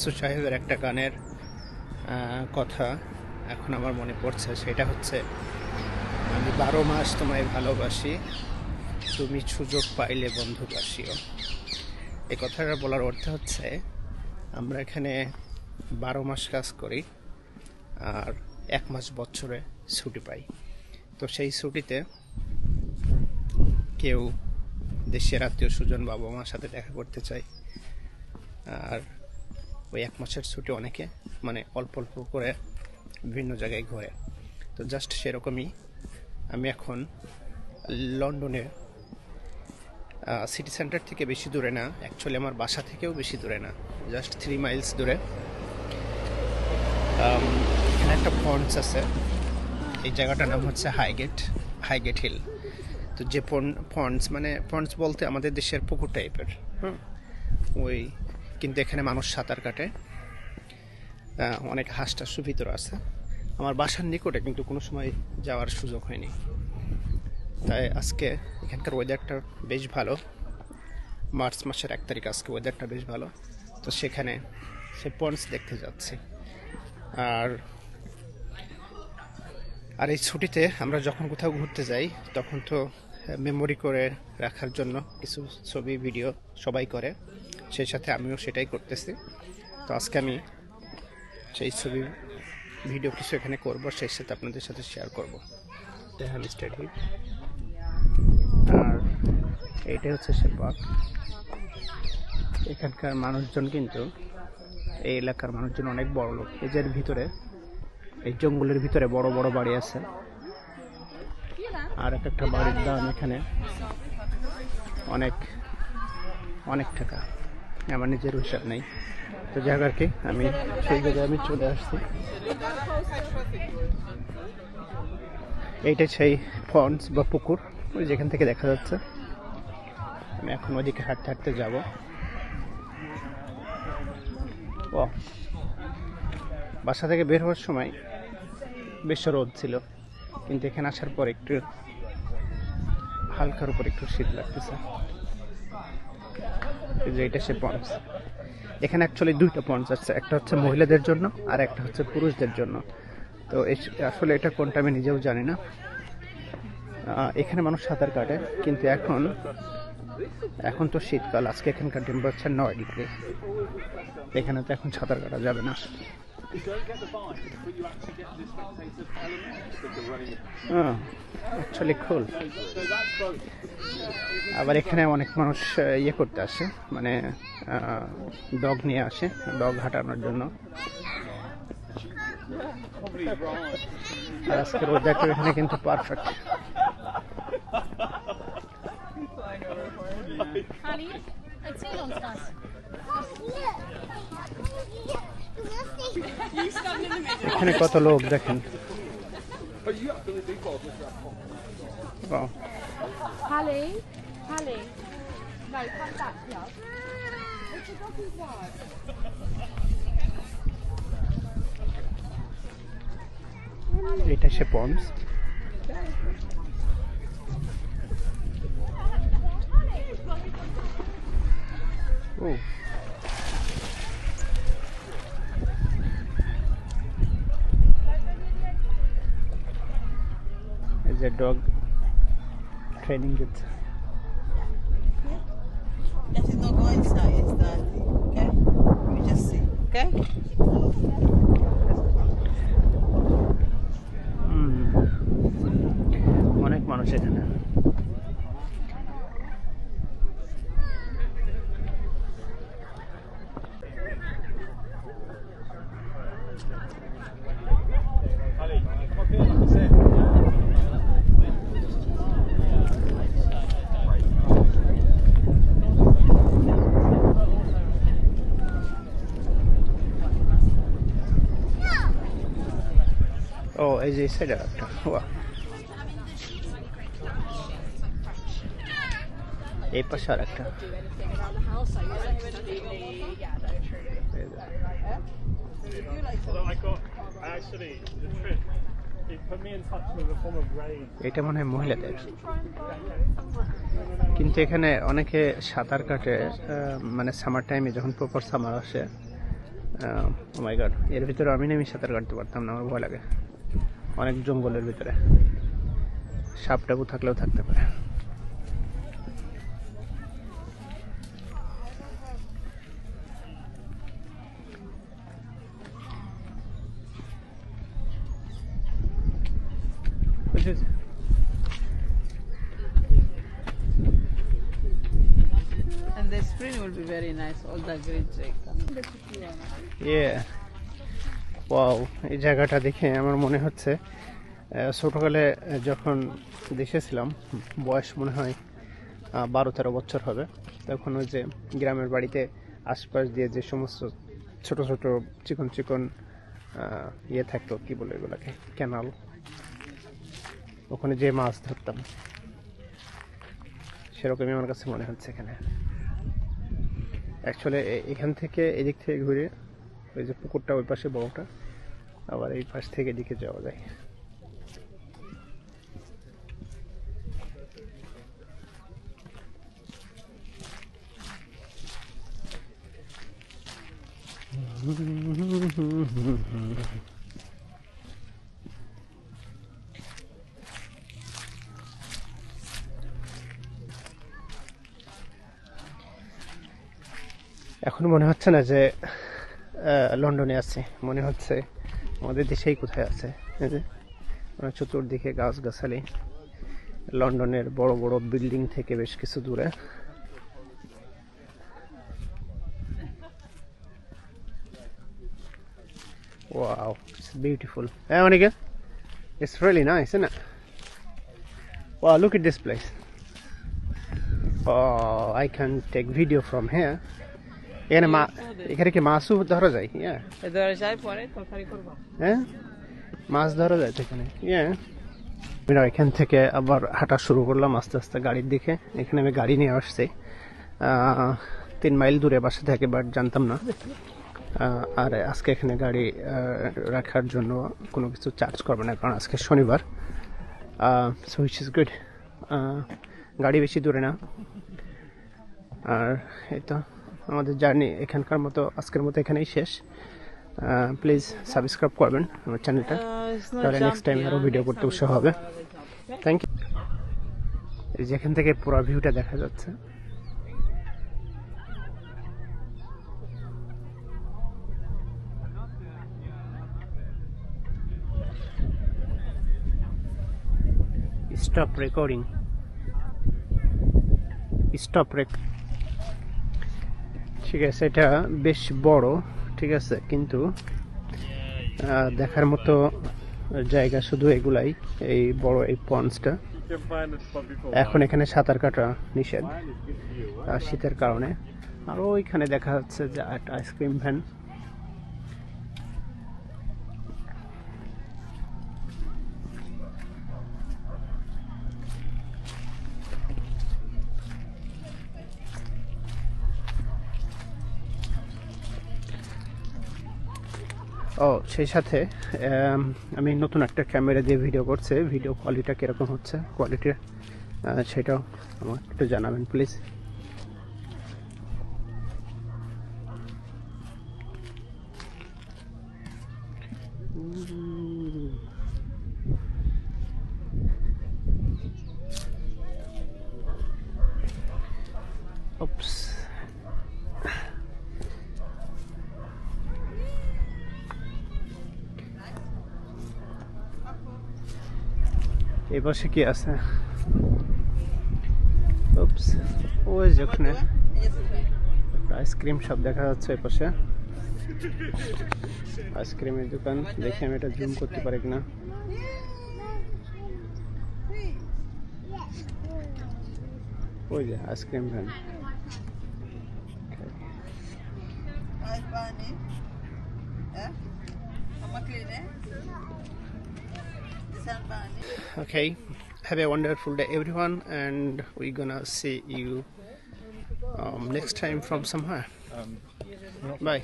মাসুদ সাহেবের একটা গানের কথা এখন আমার মনে পড়ছে। সেটা হচ্ছে, আমি বারো মাস তোমায় ভালোবাসি, তুমি সুযোগ পাইলে বন্ধু বাসিও। এই কথাটা বলার অর্থ হচ্ছে, আমরা এখানে বারো মাস কাজ করি আর এক মাস বছরে ছুটি পাই। তো সেই ছুটিতে কেউ দেশের আত্মীয় স্বজন বাবা মার সাথে দেখা করতে চায়। আর ওই এক মাসের ছুটি অনেকে মানে অল্প অল্প করে বিভিন্ন জায়গায় ঘোরে। তো জাস্ট সেরকমই আমি এখন লন্ডনে সিটি সেন্টার থেকে বেশি দূরে না অ্যাকচুয়ালি আমার বাসা থেকেও বেশি দূরে না জাস্ট থ্রি মাইলস দূরে। এখানে একটা ফন্টস আছে, এই জায়গাটার নাম হচ্ছে হাইগেট হাইগেট হিল তো যে ফন্টস মানে ফন্টস বলতে আমাদের দেশের পুকুর টাইপের হুম? ওই কিন্তু এখানে মানুষ সাঁতার কাটে। অনেক হাঁস টাসু ভিতরে আছে। আমার বাসার নিকটে কিন্তু কোনো সময় যাওয়ার সুযোগ হয়নি। তাই আজকে এখানকার ওয়েদারটা বেশ ভালো। মার্চ মাসের এক তারিখ আজকে ওয়েদারটা বেশ ভালো। তো সেখানে সে পন্ডস দেখতে যাচ্ছি। আর আর এই ছুটিতে আমরা যখন কোথাও ঘুরতে যাই, তখন তো মেমোরি করে রাখার জন্য কিছু ছবি ভিডিও সবাই করে। সেই সাথে আমিও সেটাই করতেছি। তো আজকে আমি সেই ছবি ভিডিও কিছু এখানে করব সেই সাথে আপনাদের সাথে শেয়ার করব। স্টাডি আর এইটাই হচ্ছে সে পার্ক এখানকার মানুষজন কিন্তু এই এলাকার মানুষজন অনেক বড় লোক। এদের ভিতরে এই জঙ্গলের ভিতরে বড় বড় বাড়ি আছে। আর এক একটা বাড়ির দাম এখানে অনেক অনেক টাকা। আমার নিজের হিসাব নেই। তো জায়গার কি, আমি সেই জায়গায় আমি চলে আসছি। এইটা সেই ফন্স বা পুকুর, ওই যেখান থেকে দেখা যাচ্ছে। আমি এখন ওদিকে হাঁটতে হাঁটতে যাব। ও বাসা থেকে বের হওয়ার সময় বেশ রোদ ছিল, কিন্তু এখানে আসার পর একটু হালকার উপর একটু শীত লাগতেছে। যে এটা সে পন্স এখানে অ্যাকচুয়ালি দুইটা পন্স আছে, একটা হচ্ছে মহিলাদের জন্য আর একটা হচ্ছে পুরুষদের জন্য। তো আসলে এটা কোনটা আমি নিজেও জানি না। এখানে মানুষ সাঁতার কাটে, কিন্তু এখন এখন তো শীতকাল, আজকে এখানকার টেম্পারেচার নয় ডিগ্রি। এখানে তো এখন সাঁতার কাটা যাবে না। অ্যাকচুয়ালি খুল আবার এখানে অনেক মানুষ ইয়ে করতে আসে মানে ডগ নিয়ে আসে ডগ হাঁটানোর জন্য। আর আজকের ওয়েদারটা এখানে কিন্তু পারফেক্ট Honey, was. এখানে কত লোক দেখেন Wow. Hallie, Hallie. No, come back here. এটা সে পন্স ও dog training it not inside, it's dirty. Okay? You just see. Okay? এই যে সাইডে একটা বাহ। এই পাশে আর একটা. এটা মনে হয় মহিলাদের। কিন্তু এখানে অনেকে সাঁতার কাটে মানে সামার টাইমে যখন প্রপার সামার আসে মাই গড এর ভিতরে আমি নেমে সাঁতার কাটতে পারতাম না, আমার ভয় লাগে। অনেক জঙ্গলের ভিতরে সাপ টাপু থাকলেও থাকতে পারে And the spring will be very nice. All the green tree coming. Wow এই জায়গাটা দেখে আমার মনে হচ্ছে ছোটোকালে যখন দেখেছিলাম বয়স মনে হয় বারো তেরো বছর হবে, তখন ওই যে গ্রামের বাড়িতে আশপাশ দিয়ে যে সমস্ত ছোট ছোট চিকন চিকন ইয়ে থাকতো, কি বলে এগুলোকে ক্যানাল ওখানে যে মাছ ধরতাম, সেরকমই আমার কাছে মনে হচ্ছে এখানে। অ্যাকচুয়ালি এখান থেকে এদিক থেকে ঘুরে ওই যে পুকুরটা ওই পাশে বড়টা। আবার এই পাশ থেকে এদিকে যাওয়া যায়। এখন মনে হচ্ছে না যে লন্ডনে আছে। মনে হচ্ছে আমাদের দেশেই কোথায় আছে। মানে চতুর্দিকে গাছগাছালি। লন্ডনের বড় বড় বিল্ডিং থেকে বেশ কিছু দূরে। ওয়াও বিউটিফুল হ্যাঁ অনেকে? ইটস রিয়েলি নাইস না wow look at this I can take video from হ্যাঁ এখানে মা এখানে কি মাছও ধরা যায়? ইয়া। ধরে যায় পরে তরকারি করব। হ্যাঁ? মাছ ধরা যায় তো এখানে? ইয়া। আমরা এখান থেকে আবার হাঁটা শুরু করলাম আস্তে আস্তে গাড়ির দিকে। এখানে আমি গাড়ি নিয়ে আসছি। তিন মাইল দূরে বাসা থেকে বাট জানতাম না। আর আজকে এখানে গাড়ি রাখার জন্য কোনো কিছু চার্জ করবে না কারণ আজকে শনিবার। সো হুইচ ইজ গুড গাড়ি বেশি দূরে না। আর এই তো। আমাদের জার্নি এখানকার মতো আজকের মতো এখানেই শেষ। প্লিজ সাবস্ক্রাইব করবেন আমার চ্যানেলটা তাহলে নেক্সট টাইম আরও ভিডিও করতে উৎসাহ হবে। থ্যাংক ইউ এই যেখান থেকে পুরো ভিউটা দেখা যাচ্ছে। স্টপ রেকর্ডিং স্টপ রেক ঠিক আছে, এটা বেশ বড়, ঠিক আছে, কিন্তু দেখার মতো জায়গা শুধু এগুলাই, এই বড় এই পন্সটা. এখন এখানে সাঁতার কাটা নিষেধ শীতের কারণে আর ওইখানে দেখা যাচ্ছে যে একটা আইসক্রিম ভ্যান ও, সেই সাথে আমি নতুন একটা ক্যামেরা দিয়ে ভিডিও করছে। ভিডিও কোয়ালিটিটা কীরকম হচ্ছে? কোয়ালিটি সেটাও আমাকে একটু জানাবেন প্লিজ Oops. এই পাশে কি আছে. ওই যে ওখানে। আইসক্রিম সব দেখা যাচ্ছে এই পাশে। আইসক্রিমের দোকান দেখি আমি এটা জুম করতে পারি কিনা। ওই যে ice cream van. Hi, okay. Have a wonderful day everyone and we're gonna see you um, next time from somewhere. Bye